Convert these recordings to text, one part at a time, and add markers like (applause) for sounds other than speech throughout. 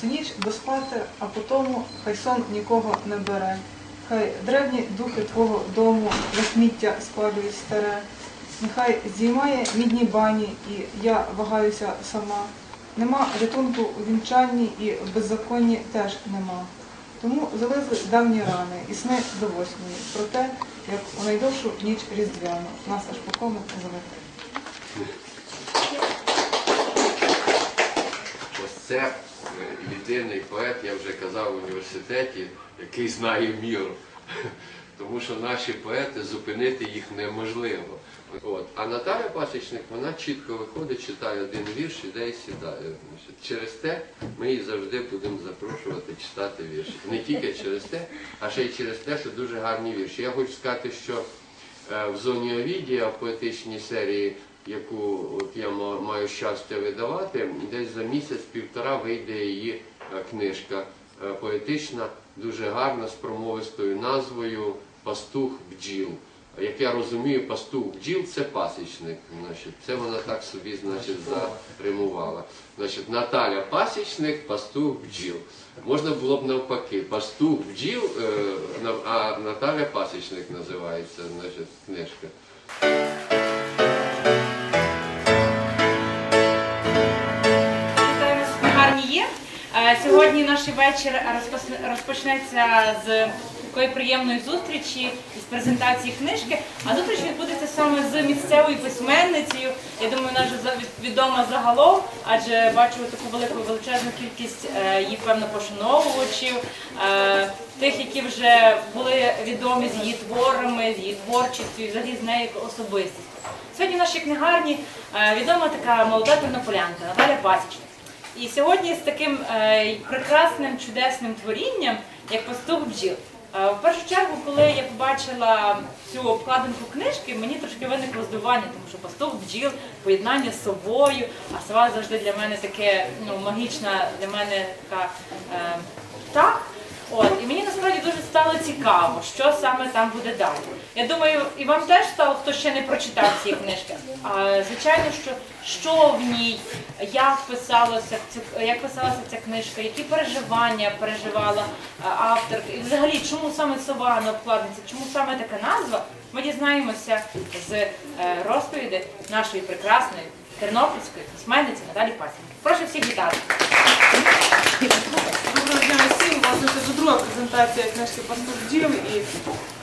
Цю ніч до спати, а потому хай сон нікого не бере. Хай древні духи твого дому за сміття спалюють старе. Нехай здіймає мідні бані, і я вагаюся сама. Нема рятунку у вінчанні і в беззаконні теж нема. Тому залезли давні рани і сни до восьмої про те, як у найдовшу ніч різдвяну нас аж по кому залетить. Ось це єдиний поет, я вже казав в університеті, який знає міру. Тому що наші поети зупинити їх неможливо. От. А Наталя Пасічник, вона чітко виходить, читає один вірш, іде і сідає. Через те ми її завжди будемо запрошувати читати вірші. Не тільки через те, а ще й через те, що дуже гарні вірші. Я хочу сказати, що е, в зоні Овідія в поетичній серії, яку от я маю щастя видавати, десь за місяць-півтора вийде її е, книжка е, поетична, дуже гарна, з промовистою назвою Пастух бджіл. Як я розумію, пастух бджіл це пасічник. Значить, це вона так собі значить, заримувала. Значить, Наталя пасічник, пастух бджіл. Можна було б навпаки, пастух бджіл, е, а Наталя пасічник називається значить, книжка. Сьогодні наш вечір розпочнеться з такої приємної зустрічі з презентації книжки. А зустріч відбудеться саме з місцевою письменницею. Я думаю, вона вже відома загалом, адже бачу таку велику величезну кількість е, її певно пошановувачів, е, тих, які вже були відомі з її творами, з її творчістю, і взагалі з нею як особистістю. Сьогодні в нашій книгарні е, відома така молода тернополянка Наталя Пасічник. І сьогодні з таким е, прекрасним чудесним творінням, як пастух бджіл. Е, в першу чергу, коли я побачила цю обкладинку книжки, мені трошки виникло здивування, тому що пастух бджіл, поєднання з совою, а сова завжди для мене таке ну, магічна, для мене така е, птах. От, і мені насправді дуже стало цікаво, що саме там буде далі. Я думаю, і вам теж стало, хто ще не прочитав цієї книжки. А, звичайно, що, що в ній, як писалося, як писалася ця книжка, які переживання переживала а, авторка, і взагалі, чому саме сова на обкладниці, чому саме така назва, ми дізнаємося з е, розповіді нашої прекрасної тернопільської письменниці Наталі Пасінки. Прошу всіх вітати. Доброго дня всім. Власне, це вже друга презентація книжки «Пастух бджіл». І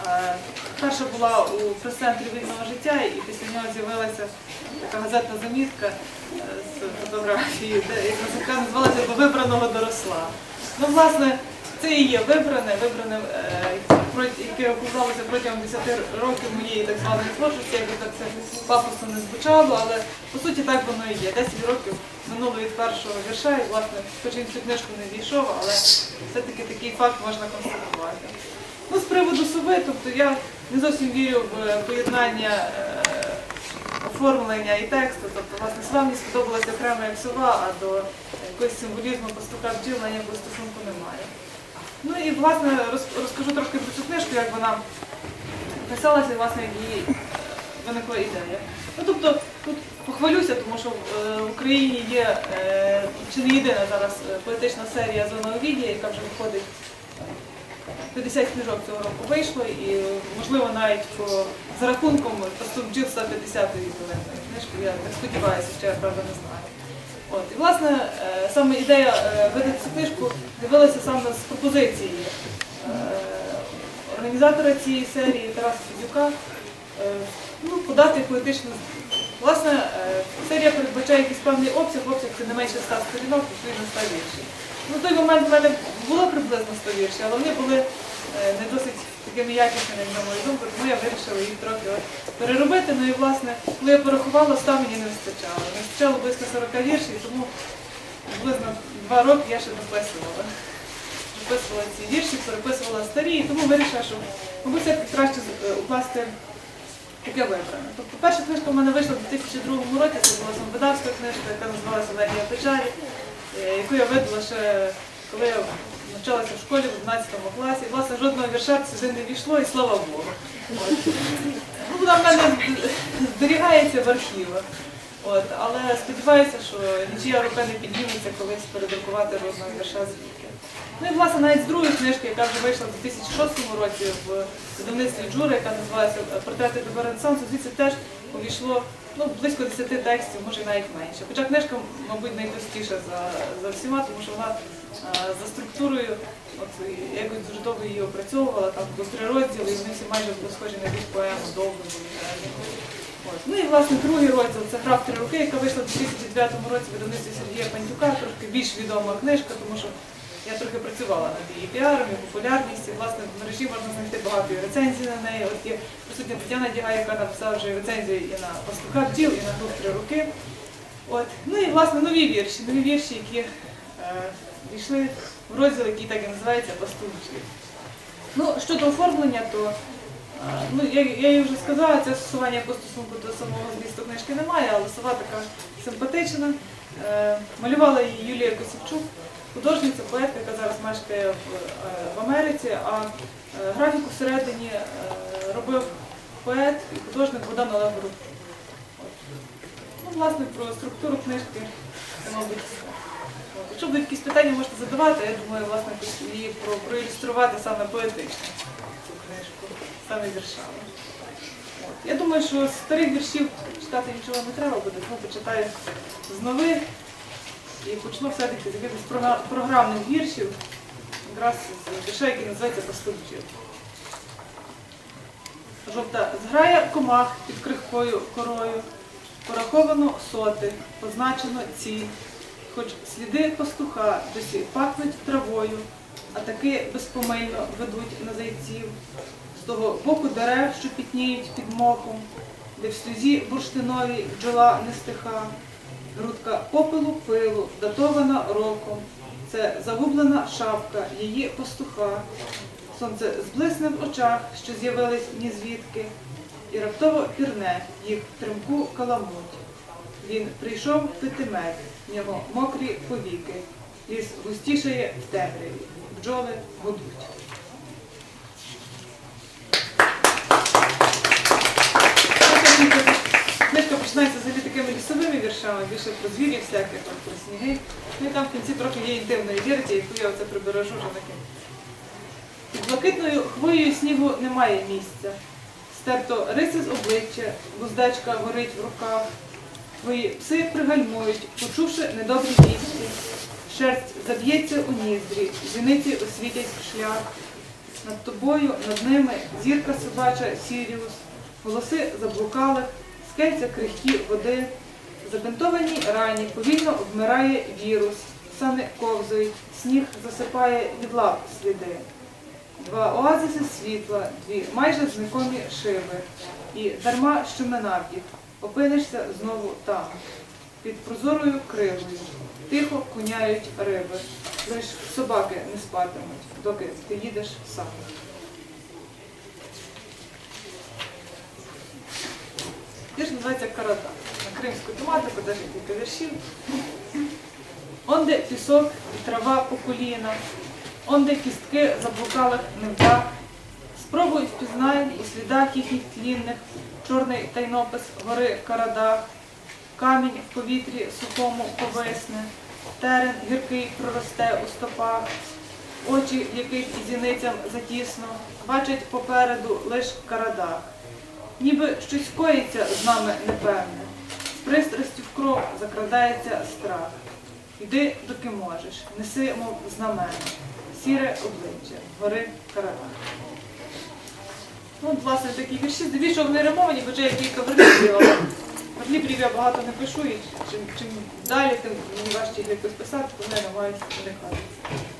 е, перша була у прес-центрі вільного життя, і після нього з'явилася така газетна замітка е, з фотографією, де як така називалася «До вибраного доросла. Ну, власне, це і є вибране, вибране, е, яке окружалося протягом 10 років моєї так званої творчості, якби так це пафосно не звучало, але по суті так воно і є. 10 років минуло від першого вірша, і власне, хоч він цю книжку не війшов, але все-таки такий факт можна констатувати. Ну, з приводу сови, тобто я не зовсім вірю в е, поєднання е, оформлення і тексту. Тобто, власне, сова мені сподобалася окремо як сова, а до якогось символізму пастуха бджіл на ніякого стосунку немає. Ну і власне розкажу трошки про цю книжку, як вона писалася, і власне як її виникла ідея. Ну тобто тут похвалюся, тому що е, в Україні є е, чи не єдина зараз е, поетична серія Зона Овідія, яка вже виходить. е, 50 книжок цього року вийшло, і можливо навіть по за рахунком просто бджіл 150-ї книжки. Я так сподіваюся, що я правда не знаю. От, і власне е, саме ідея е, видати цю книжку з'явилася саме з пропозиції е, організатора цієї серії Тараса Федюка ну, подати поетичну. Власне, серія передбачає якийсь певний обсяг, обсяг це не менше 100 сторінок, відповідно 100 віршів. Ну, в той момент в мене було приблизно 100 віршів, але вони були не досить такими якісними, на мою думку, тому я вирішила їх трохи переробити. Ну і власне, коли я порахувала, 100 мені не вистачало. Не вистачало близько 40 віршів, тому приблизно два роки я ще дописувала. Дописувала ці вірші, переписувала старі, і тому вирішила, що мабуть все краще е, укласти таке вибране. Тобто перша книжка в мене вийшла в 2002 році, це була самовидавська книжка, яка називалася Легія печалі, е, яку я видала ще коли навчалася в школі в 11 класі. І, власне, жодного вірша сюди не війшло, і слава Богу. От. Ну, вона в мене зберігається в архівах. От, але сподіваюся, що нічия рука не підніметься колись передрукувати жодного вірша звідки. Ну і власне навіть з другої книжки, яка вже вийшла в 2006 році в видавництві Джури, яка називається Портрети до Ренесансу, звідси теж увійшло ну, близько 10 текстів, може навіть менше. Хоча книжка, мабуть, найтовстіша за, за всіма, тому що вона за структурою, от якось дуже довго її опрацьовувала, там було три розділи, і вони всі майже схожі на якусь поему довго були. Ну і власне другий розділ це гра в три роки, яка вийшла в 2009 році видавництві Сергія Пантюка, трошки більш відома книжка, тому що я трохи працювала над її піаром, і популярністю. Власне, в мережі можна знайти багато рецензій на неї. От є присутня Тетяна Дягай, яка написала вже рецензію і на пастуха бджіл, і на гру в три роки. От. Ну і власне нові вірші, нові вірші, які е, війшли в розділ, який так і називається бджіл. Ну, щодо оформлення, то ну, я, я їй вже сказала, це стосування по стосунку до самого змісту книжки немає, але сова така симпатична. Е, малювала її Юлія Косівчук, художниця, поетка, яка зараз мешкає в, е, Америці, а е, графіку всередині робив поет і художник Богдан Олег. Ну, власне, про структуру книжки це, мабуть, все. Якщо будуть якісь питання, можете задавати, я думаю, власне, її про, проілюструвати саме поетично, цю книжку, саме віршами. От. Я думаю, що з старих віршів читати нічого не треба буде, тому почитаю з нових і почну все-таки з якихось програмних віршів, якраз з вірша, який називається «Пастух-бджіл». Жовта зграя комах під крихкою корою, пораховано соти, позначено ці, хоч сліди пастуха досі пахнуть травою, а таки безпомильно ведуть на зайців. З того боку дерев, що пітніють під мохом, де в сльозі бурштиновій бджола не стиха, грудка попелу пилу, датована роком. Це загублена шапка її пастуха. Сонце зблисне в очах, що з'явились ні звідки, і раптово пірне їх тримку каламуть. Він прийшов пити мед, в нього мокрі повіки, ліс густішає в темряві, бджоли гудуть. Книжка починається взагалі такими лісовими віршами, більше про звірів всяких, про сніги. Ну і там в кінці трохи є інтимної вірті, яку я оце прибережу вже на кінці. Під блакитною хвоєю снігу немає місця. Стерто риси з обличчя, вуздечка горить в руках. Твої пси пригальмують, почувши недобрі вісті. Шерсть заб'ється у ніздрі, зіниці освітять шлях. Над тобою, над ними зірка собача Сіріус, голоси заблукалих, скельця крихкі води. Забинтованій рані повільно вмирає вірус, сани ковзають, сніг засипає від лап сліди. Два оазиси світла, дві майже знакомі шиби. І дарма, що минав їх, опинишся знову там, під прозорою кривою. Тихо куняють риби, лиш собаки не спатимуть, доки ти їдеш сам. Вірш називається Карата. На кримську тематику, є кілька віршів. Онде пісок і трава по коліна, онде кістки заблукалих невдах. Спробуй впізнай у слідах їхніх тлінних чорний тайнопис гори Карадах, камінь в повітрі сухому повисне, терен гіркий проросте у стопах, очі, яких і зіницям затісно, бачать попереду лиш Карадах. Ніби щось коїться з нами непевне, з пристрастю в кров закрадається страх. Йди, доки можеш, неси, мов знамена, сіре обличчя, гори Карадах. Ну, власне, такі вірші, здебільшого вони римовані, вже є кілька верлібрів, але я багато не пишу, і чим, чим далі, тим мені важче їх якось писати, то вони намагаються уникати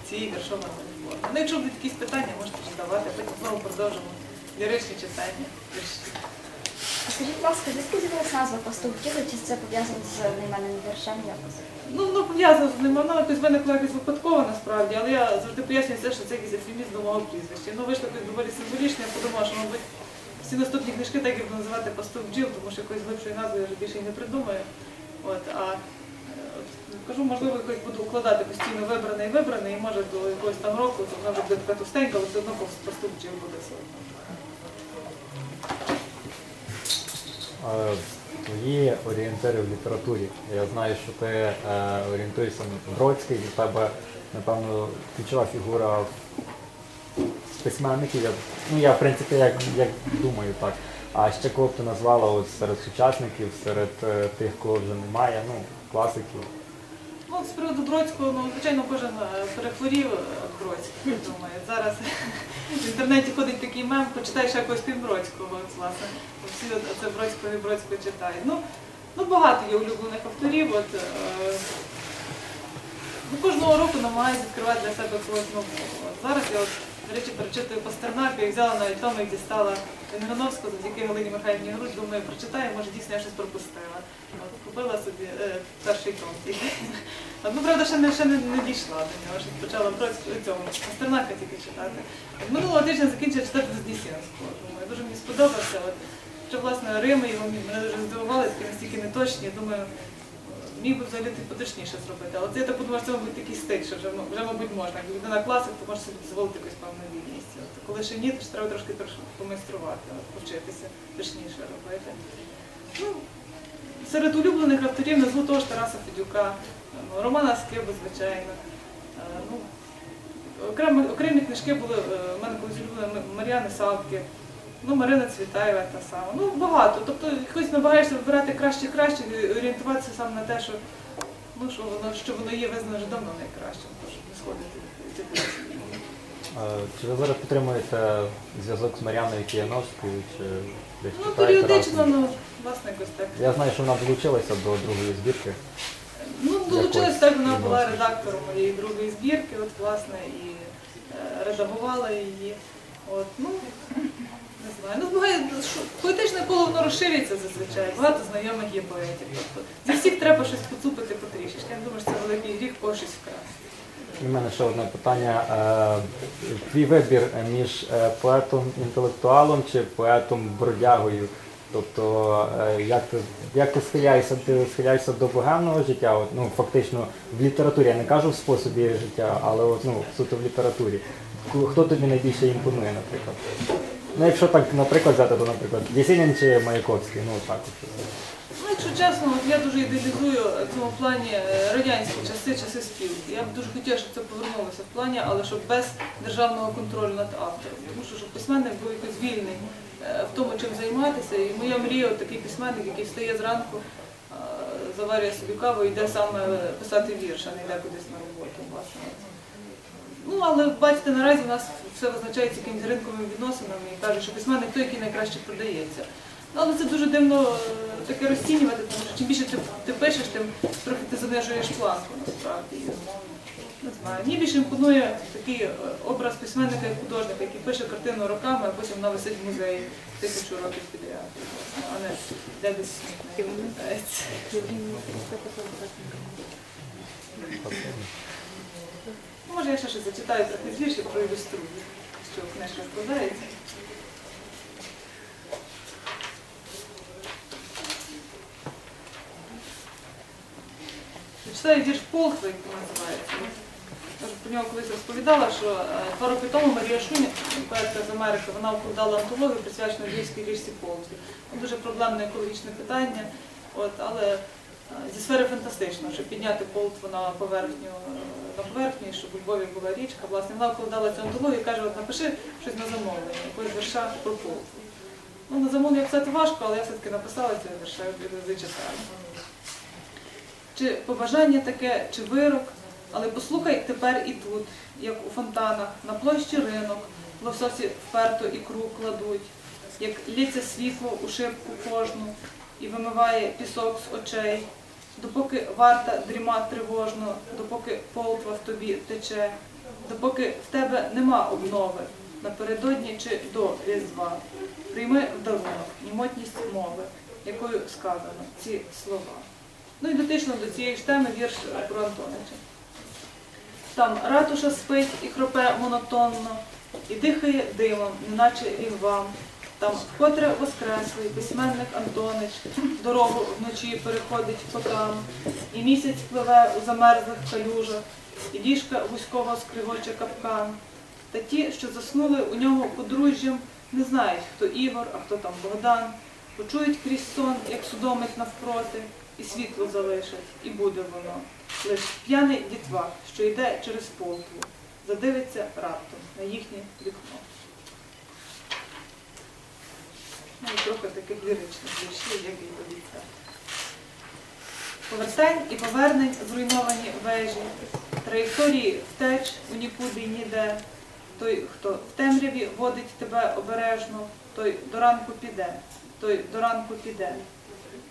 цієї віршованої форми. Ну, якщо будуть якісь питання, можете задавати, потім знову продовжимо ліричні читання. Скажіть, будь ласка, звідки з'явилася назва пастух чи це пов'язано з найманим віршем якось? Ну, воно пов'язано з ним, воно якось виникло якось випадково насправді, але я завжди пояснюю все, що це якийсь ефемізм до мого прізвища. Ну, вийшло якось доволі символічно, я подумала, що, мабуть, всі наступні книжки так і буду називати пастух бджіл, тому що якоїсь глибшої назви я вже більше і не придумаю. От, а е, кажу, можливо, якось буду укладати постійно вибране і вибране, і може до якогось там року, то вона буде така товстенька, але все одно пастух бджіл буде все одно. А твої орієнтири в літературі. Я знаю, що ти е, орієнтуєшся на Бродський, для тебе, напевно, ключова фігура письменників. Я, ну, я, в принципі, як, як думаю, так. А ще кого б ти назвала от, серед сучасників, серед е, тих, кого вже немає, ну, класиків. Ну, з приводу Бродського, ну, звичайно, кожен е, перехворів е, Бродським, я думаю. Зараз в інтернеті ходить такий мем, почитай ще якогось півбродського, от, власне. Всі це Бродського і Бродського читають. Ну, ну, багато є улюблених авторів. От, е, ну, кожного року намагаюся відкривати для себе когось нового. Зараз я, от, до речі, перечитую Пастернака і взяла навіть тому, як дістала Венграновського, завдяки Галині Михайлівні Грудь, думаю, прочитаю, може дійсно я щось пропустила. От, купила собі е, перший (laughs) том. Ну, правда, ще не, ще не, не дійшла до нього, ще почала Бродського цього Пастернака тільки читати. От, минулого тижня закінчила читати Вознесенського. Думаю, дуже мені сподобався. От, що, власне, Рими його мене дуже здивували, такі настільки неточні. Думаю, міг би взагалі ти зробити. Але це я так подумала, що це, мабуть, такий стиль, що вже, м- вже мабуть, можна. Якби людина класик, то може собі дозволити якусь певну вільність. Коли ще ні, то ж треба трошки помайструвати, повчитися точніше робити. Ну, серед улюблених авторів назву того ж Тараса Федюка, ну, Романа Скиба, звичайно. Е, Ну, окремі, окремі книжки були е, в мене колись улюблені Мар'яни Савки, ну, Марина Цвітаєва та сама. Ну, багато. Тобто якось намагаєшся вибирати краще краще, і орієнтуватися саме на те, що, ну, що, воно, що воно є визнано вже давно найкращим, тому не сходити Чи ви зараз підтримуєте зв'язок з Мар'яною Кияновською, чи десь Ну, читаєте періодично, разом? ну, власне, якось так. Я знаю, що вона долучилася до другої збірки. Ну, долучилась так, вона була відносно. редактором моєї другої збірки, от, власне, і е, редагувала її. От, ну, не знаю. Ну, буває, що поетичне коло воно розширюється зазвичай. Багато знайомих є поетів. Тобто зі всіх треба щось поцупити потрішечки. Я думаю, що це великий гріх когось щось вкрасти. У мене ще одне питання. Е, Твій вибір між е, поетом-інтелектуалом чи поетом-бродягою? Тобто, е, як ти, як ти схиляєшся, ти схиляєшся до богемного життя? От, ну, фактично в літературі, я не кажу в способі життя, але от, ну, суто в літературі. Хто тобі найбільше імпонує, наприклад? Ну, якщо так, наприклад, взяти, то, наприклад, Єсенін чи Маяковський, ну так. От. Чесно, от я дуже ідеалізую в цьому плані е, радянські часи, часи спілки. Я б дуже хотіла, щоб це повернулося в плані, але щоб без державного контролю над автором. Тому що щоб письменник був якось вільний е, в тому, чим займатися. І моя мрія от такий письменник, який встає зранку, е, заварює собі каву і йде саме писати вірш, а не йде кудись на роботу. Ну, але бачите, наразі в нас все визначається якимись ринковими відносинами і кажуть, що письменник той, який найкраще продається. Але це дуже дивно е, таке розцінювати, тому що чим більше ти, ти пишеш, тим трохи ти занижуєш планку насправді. Не знаю. Мені більше імпонує такий е, образ письменника і художника, який пише картину роками, а потім вона висить в музеї тисячу років підряд, а не де десь. Ну, Може, я ще щось зачитаю трохи з віршів, проілюструю, що книжка складається. Читаю вірш Полхви, як називається. Я про нього колись розповідала, що е, два роки тому Марія Шунь, поетка з Америки, вона укладала антологію, присвячену львівській річці Полхві. Дуже проблемне екологічне питання, от, але е, зі сфери фантастичного, щоб підняти Полтву на поверхню, е, на поверхню, щоб у Львові була річка. Власне, вона укладала цю антологію і каже, от напиши щось на замовлення, якогось вірша про Полтву. Ну, на замовлення писати важко, але я все-таки написала цього вірша, зачитаю. Чи побажання таке, чи вирок, але послухай тепер і тут, як у фонтанах, на площі ринок, лососі вперто ікру кладуть, як лється світло у шибку кожну і вимиває пісок з очей, допоки варта дріма тривожно, допоки полтва в тобі тече, допоки в тебе нема обнови, напередодні чи до різдва. Прийми в дарунок німотність мови, якою сказано ці слова. Ну і дотично до цієї ж теми вірш про Антонича. Там ратуша спить і хропе монотонно, і дихає димом, неначе він вам. Там вкотре воскреслий письменник Антонич, дорогу вночі переходить потам, і місяць пливе у замерзлих калюжах, і діжка вузького скригоче капкан. Та ті, що заснули у ньому подружжям, не знають, хто Ігор, а хто там Богдан. почують крізь сон, як судомить навпроти, і світло залишать, і буде воно. Лиш п'яний дітвак, що йде через полтву, задивиться раптом на їхнє вікно. Ну трохи таких ліричних віршів, як і обіцяв. Повертань і повернень зруйновані вежі, траєкторії втеч у нікуди ніде. Той, хто в темряві водить тебе обережно, той до ранку піде, той до ранку піде.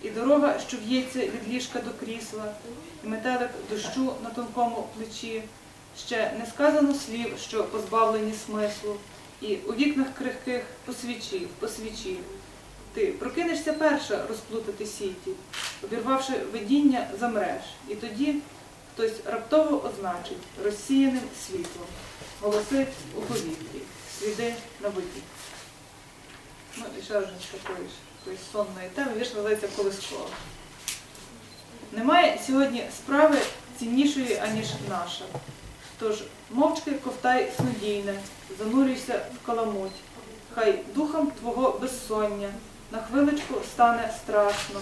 І дорога, що в'ється від ліжка до крісла, і метелик дощу на тонкому плечі, ще не сказано слів, що позбавлені смислу, і у вікнах крихких посвічі, посвічі. Ти прокинешся перша розплутати сіті, обірвавши видіння, замреш, і тоді хтось раптово означить розсіяним світлом, голоси у повітрі, сліди на воді. Ну і ще один такої ж такої сонної теми, вірш називається Колискова. Немає сьогодні справи ціннішої, аніж наша. Тож мовчки ковтай снодійне, занурюйся в каламуть. Хай духом твого безсоння на хвиличку стане страшно.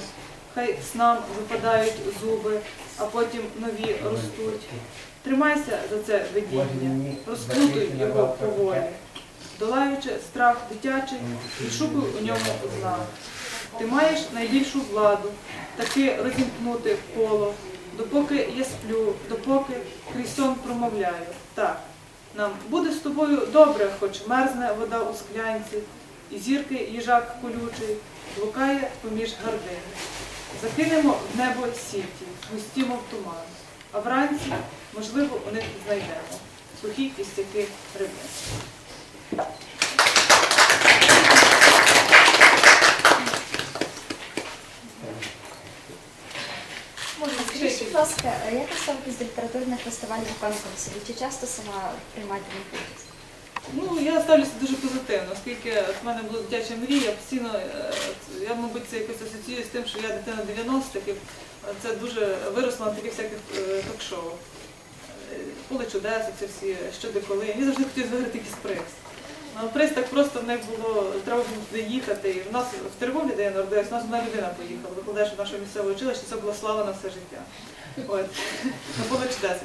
Хай снам випадають зуби, а потім нові ростуть. Тримайся за це видіння, розплутуй його поволі, долаючи страх дитячий, відшукуй у ньому знак. Ти маєш найбільшу владу, таки розімкнути коло, допоки я сплю, допоки крізь сон промовляю. Так, нам буде з тобою добре, хоч мерзне вода у склянці, і зірки їжак колючий блукає поміж гардин. Закинемо в небо сіті, густі, мов туман, а вранці, можливо, у них знайдемо сухі кістяки риби. Скажіть, будь ласка, як ви ставитесь до літературних фестивалів конкурсів? І Чи часто сама приймаєте в них участь? Ну, я ставлюся дуже позитивно, оскільки в мене була дитяча мрія, я постійно, е, я, мабуть, це якось асоціюю з тим, що я дитина 90-х, і це дуже виросла на таких всяких е, ток-шоу. Е, Поле чудес, це всі щодо коли. Мені завжди хотілося виграти якийсь приз. Ну, але приз так просто не було, треба було туди їхати. І в нас в Теребовлі, де я народилась, у нас одна людина поїхала, викладач нашого місцевого училища, це була слава на все життя. От. На поле чудес.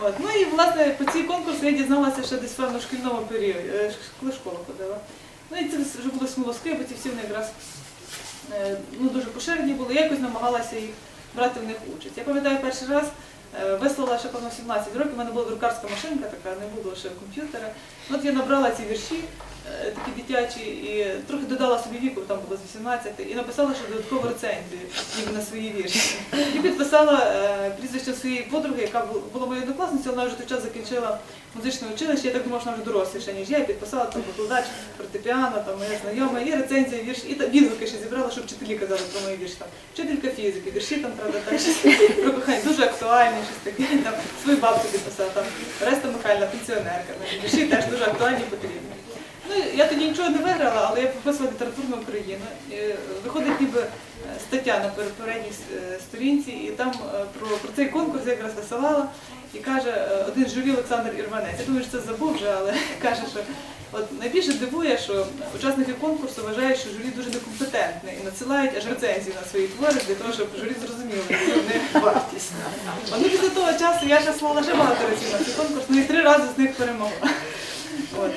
От. Ну і власне по цій конкурсі я дізналася ще десь певно в шкільному періоді, е, коли школу ходила. Ну і це вже було смолоскип, бо ці всі вони якраз е, ну, дуже поширені були. Я якось намагалася їх брати в них участь. Я пам'ятаю перший раз. Е, Вислала ще певно 17 років, у мене була друкарська машинка така, не було ще комп'ютера. От я набрала ці вірші, такі дитячі, і трохи додала собі віку, там було з 18, і написала ще додаткову рецензію на свої вірші. І підписала е, прізвище своєї подруги, яка була моєю однокласницею, вона вже той час закінчила музичне училище, я так думала, що вона вже доросліша, ніж я, і підписала там викладач фортепіано, там моя знайома, і рецензія вірш, і відгуки ще зібрала, щоб вчителі казали про мої вірші. Вчителька фізики, вірші там, правда, теж про кохання, дуже актуальні, щось таке, там, свою бабцю підписала, там, Реста Михайлівна, пенсіонерка, вірші теж дуже актуальні потрібні. Ну, я тоді нічого не виграла, але я прописувала літературну Україну. І, Виходить ніби е, стаття на передній е, сторінці, і там е, про, про цей конкурс я якраз висилала. І каже один журі Олександр Ірванець. Я думаю, що це забув вже, але (laughs) каже, що от найбільше дивує, що учасники конкурсу вважають, що журі дуже некомпетентне і надсилають аж рецензії на свої твори для того, щоб журі зрозуміло, яку в них (laughs) вартість. Ну, після того часу я ще слала ще багато разів на цей конкурс, ну і три рази з них перемогла. (laughs) От.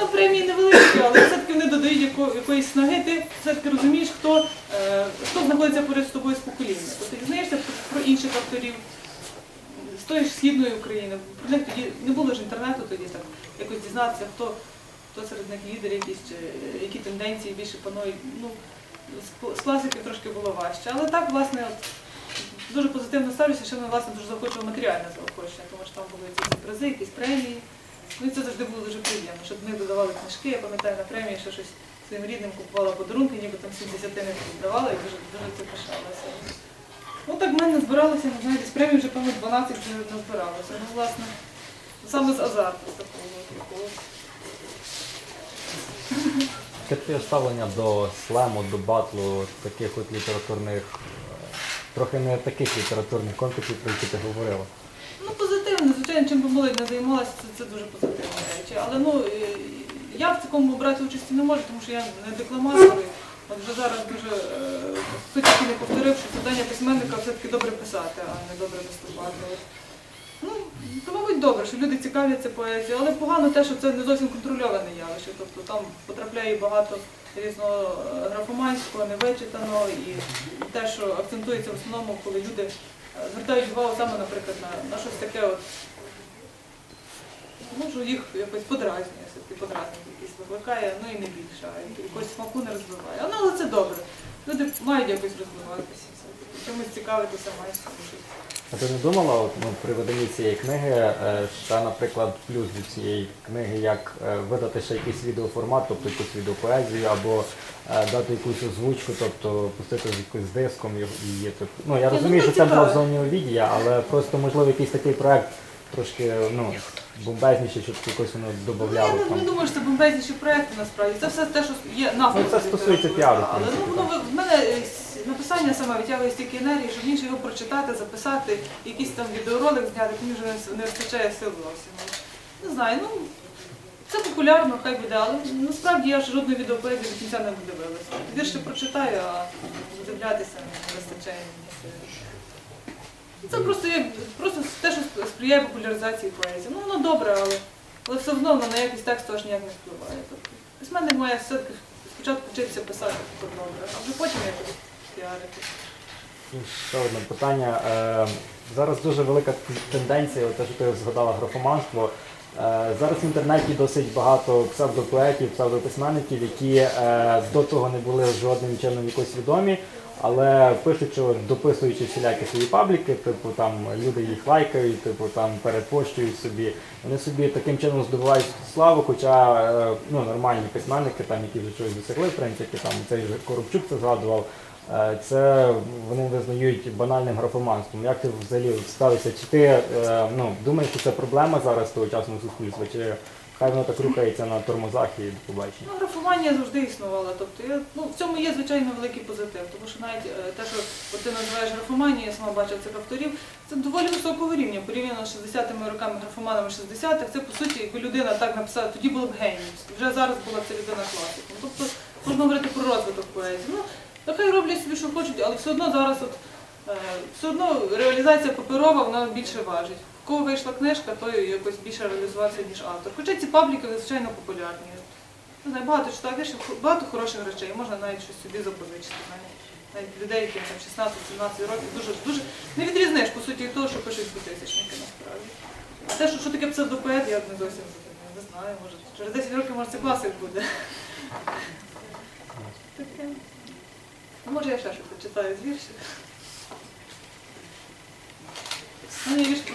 Там премії невеличкі, але все-таки вони додають яко- якоїсь снаги, ти все-таки розумієш, хто, е, хто знаходиться поряд з тобою з покоління. Тобто ти дізнаєшся про, інших авторів з тої ж східної України. Про них тоді не було ж інтернету тоді так, якось дізнатися, хто, хто серед них лідери якісь, чи які тенденції більше панують. Ну, з, класики трошки було важче. Але так, власне, от, дуже позитивно ставлюся, що мене власне дуже захочувало матеріальне заохочення, тому що там були якісь призи, якісь премії. Ну це завжди було дуже приємно, щоб ми додавали книжки, я пам'ятаю на премії, що щось своїм рідним купувала подарунки, ніби там 70 не віддавала і дуже, дуже це пишалася. Ну так в мене збиралося, не знаю, десь премії вже, певно, 12 вже не збиралося. Ну, власне, саме з азарту з такого. Яке твоє ставлення до слему, до батлу, таких от літературних, е, трохи не таких літературних конкурсів, про які ти говорила? Ну, позитивно, звичайно, чим би молодь не займалася, це, це дуже позитивні речі. Але ну, е, я в такому брати участі не можу, тому що я не декламатор. От вже зараз дуже е, хто тільки не повторив, що завдання письменника все-таки добре писати, а не добре виступати. Ну, то, мабуть, добре, що люди цікавляться поезією, але погано те, що це не зовсім контрольоване явище. Тобто там потрапляє багато різного е, графоманського, невичитаного і те, що акцентується в основному, коли люди е, звертають увагу саме, наприклад, на, на щось таке, от, можу їх якось подразнює, все-таки подразнення якісь викликає, ну і не більше, а якогось смаку не розвиває. Ну, але це добре. Люди мають якось розвиватися, чимось цікавитися мають щось. А ти не думала от, ну, при виданні цієї книги, ще, наприклад, плюс до цієї книги, як е, видати ще якийсь відеоформат, тобто якусь відеопоезію, або е, дати якусь озвучку, тобто пустити з якимось диском і її. Тобто, ну, я ну, розумію, що це було в зоні овідія, але просто, можливо, якийсь такий проект трошки ну, бомбезніший, щоб якось воно Ну, я не, там. думаю, що це бомбезніші проекти насправді. Це все те, що є навколо. Ну, це стосується піару, в Але ну, воно в мене е, с- написання саме витягує стільки енергії, що мені його прочитати, записати, якийсь там відеоролик зняти, мені вже не не вистачає сил зовсім. Не знаю, ну це популярно, хай буде, але насправді я ж жодної відеопоезії до кінця не дивилася. Вірші прочитаю, а дивлятися не вистачає мені сил. Це просто як просто те, що сприяє популяризації поезії. Ну воно добре, але, але все одно на якість тексту аж ніяк не впливає. Тобто письменник має все-таки спочатку вчитися писати добре, а вже потім якось піарити. Ще одне питання. Е, Зараз дуже велика тенденція, те, що ти згадала графоманство. Е, Зараз в інтернеті досить багато псевдопоетів, псевдописьменників, які е, до того не були жодним чином якось відомі, але пишуть, що дописуючи всілякі свої пабліки, типу там люди їх лайкають, типу там перепощують собі. Вони собі таким чином здобувають славу, хоча е, ну, нормальні письменники, там, які вже щось досягли, в принципі, там цей Коробчук це згадував. Е, Це вони визнають банальним графоманством. Як ти взагалі ставишся? Чи ти е, ну, думаєш, що це проблема зараз в тогочасному суспільстві? Чи хай воно так рухається на тормозах і побачення? Ну, графоманія завжди існувала. Тобто, я, ну, в цьому є звичайно великий позитив, тому що навіть е, те, що ти називаєш графоманією, я сама бачила цих авторів, це доволі високого рівня. Порівняно з 60-ми роками графоманами 60-х, це по суті, якби людина так написала, тоді було б геній. Вже зараз була б ця людина класиком. Тобто можна говорити про розвиток поезії. Ну, нехай роблять собі, що хочуть, але все одно зараз от, е, все одно реалізація паперова вона більше важить. Кого вийшла книжка, той якось більше реалізувався, ніж автор. Хоча ці пабліки звичайно популярні. Не знаю, багато віршів, багато хороших речей, можна навіть щось собі запозичити. Навіть, людей, там 16-17 років, дуже, дуже не відрізниш, по суті, того, що пишуть двотисячники насправді. А те, що, що таке псевдопоет, я не зовсім. Не знаю, може. Через 10 років може це класик буде. Таке. Може я ще щось почитаю з віршів.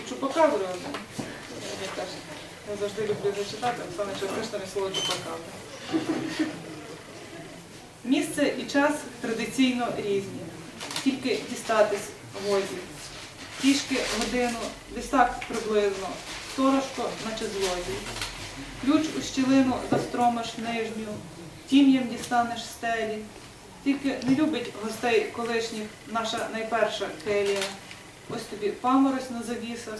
Чупакабру один. Я завжди люблю зачитати, а саме частично не слово Чупакабра. Місце і час традиційно різні, тільки дістатись годі. Пішки годину, десь приблизно, сторожко, наче злодій. Ключ у щілину застромиш нижню, тім'ям дістанеш стелі. Тільки не любить гостей колишніх наша найперша келія. Ось тобі паморозь на завісах,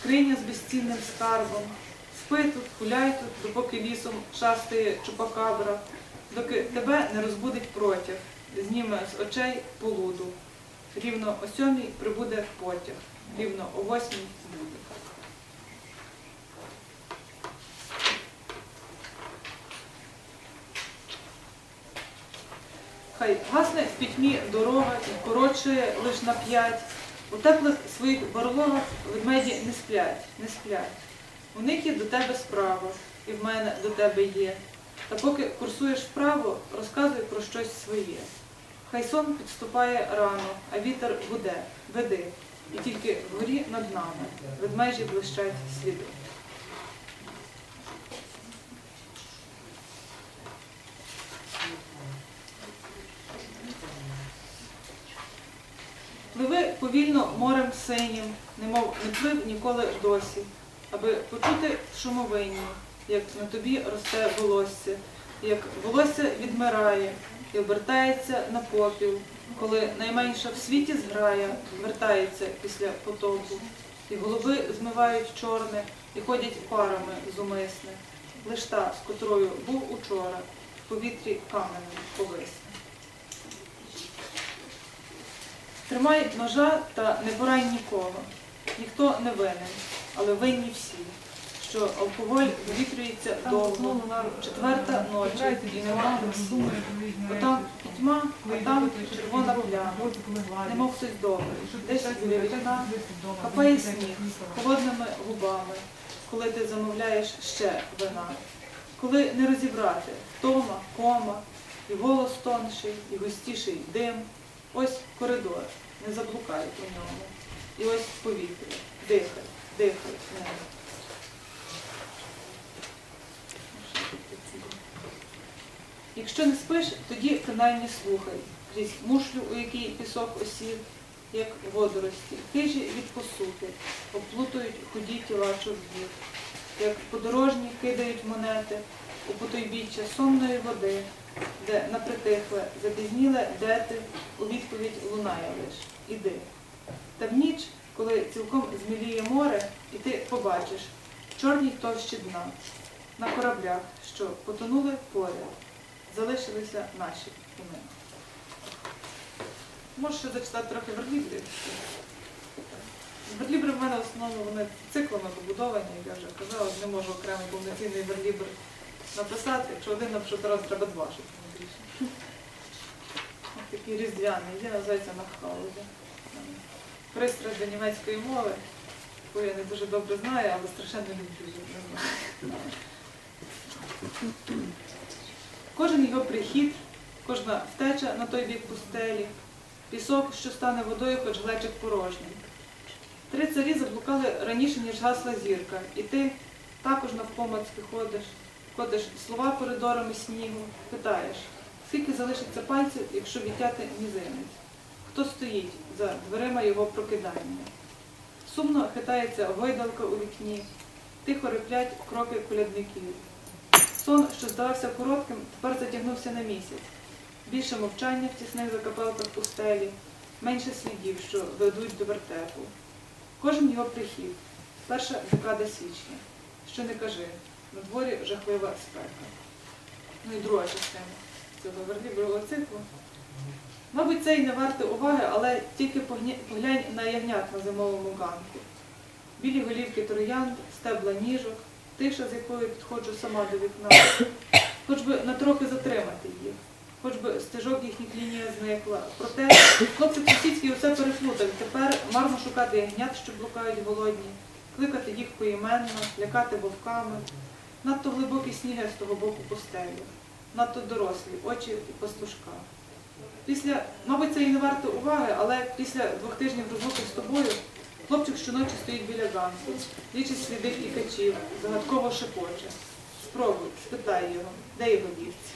скриня з безцінним скарбом. Спи тут, гуляй тут, допоки лісом шастає чупакабра, доки тебе не розбудить протяг, зніме з очей полуду. Рівно о сьомій прибуде потяг, рівно о восьмій буде. Хай гасне в пітьмі дорога і коротшує лиш на п'ять. У теплих своїх барлогах ведмеді не сплять, не сплять. У них є до тебе справа, і в мене до тебе є. Та поки курсуєш вправо, розказуй про щось своє. Хай сон підступає рано, а вітер гуде, веди. І тільки вгорі над нами ведмежі блищать сліди. Повільно морем синім, немов не плив ніколи досі, аби почути в шумовині, як на тобі росте волосся, як волосся відмирає і обертається на попіл, коли найменша в світі зграя вертається після потопу, і голуби змивають чорне і ходять парами зумисне. Лиш та, з котрою був учора, в повітрі каменем повисне. Тримай ножа та не порай нікого. Ніхто не винен, але винні всі. Що алкоголь вивітрюється довго, четверта ночі і нема присуми. Бо там пітьма, а там червона пляма. Немов хтось добрий, десь біля вікна, хапає сніг холодними губами, коли ти замовляєш ще вина. Коли не розібрати втома, кома, і голос тонший, і густіший дим. Ось коридор, не заблукай у ньому. І ось повітря, дихай, дихай. Якщо не спиш, тоді принаймні слухай, крізь мушлю, у якій пісок осів, як водорості, хижі від посухи, оплутують худі тіла чорнів, як подорожні кидають монети у потойбіччя сонної води, де напритихле, запізніле, де ти, у відповідь лунає лиш іди. Та в ніч, коли цілком зміліє море, і ти побачиш в чорній товщі дна, на кораблях, що потонули поряд, залишилися наші імена. Можеш ще зачитати трохи верлібрів. Верлібри в мене в основному вони циклами побудовані, як я вже казала, не можу окремий повноцінний верлібр написати. Якщо один напишу, то раз треба два, більше. Ось такий різдвяний, є, називається Наххаузен. Пристрій до німецької мови, яку я не дуже добре знаю, але страшенно люблю, не знаю. Кожен його прихід, кожна втеча на той бік пустелі, пісок, що стане водою, хоч глечик порожній. Три царі заблукали раніше, ніж гасла зірка, і ти також навпомацьки ходиш, ходиш слова коридорами снігу, питаєш, скільки залишиться пальців, якщо відтяти мізинець? Хто стоїть за дверима його прокидання? Сумно хитається гойдалка у вікні, тихо риплять кроки колядників. Сон, що здавався коротким, тепер затягнувся на місяць. Більше мовчання в тісних закапелках пустелі, менше слідів, що ведуть до вертепу. Кожен його прихід, перша декада січня. Що не кажи, на дворі жахлива спека. Ну і друга частина цього верлібрового циклу. Мабуть, це й не варте уваги, але тільки поглянь на ягнят на зимовому ганку. Білі голівки троянд, стебла ніжок, тиша, з якою підходжу сама до вікна. Хоч би на трохи затримати їх, хоч би стежок їхніх лінія зникла. Проте хлопці сусідські усе переплутали. Тепер марно шукати ягнят, що блукають голодні, кликати їх поіменно, лякати вовками. Надто глибокі сніги з того боку пустелі, надто дорослі, очі і пастушка. Після, мабуть, це і не варто уваги, але після двох тижнів розлуки з тобою хлопчик щоночі стоїть біля ганку, лічить сліди качів, загадково шепоче. Спробуй, спитай його, де його вівці.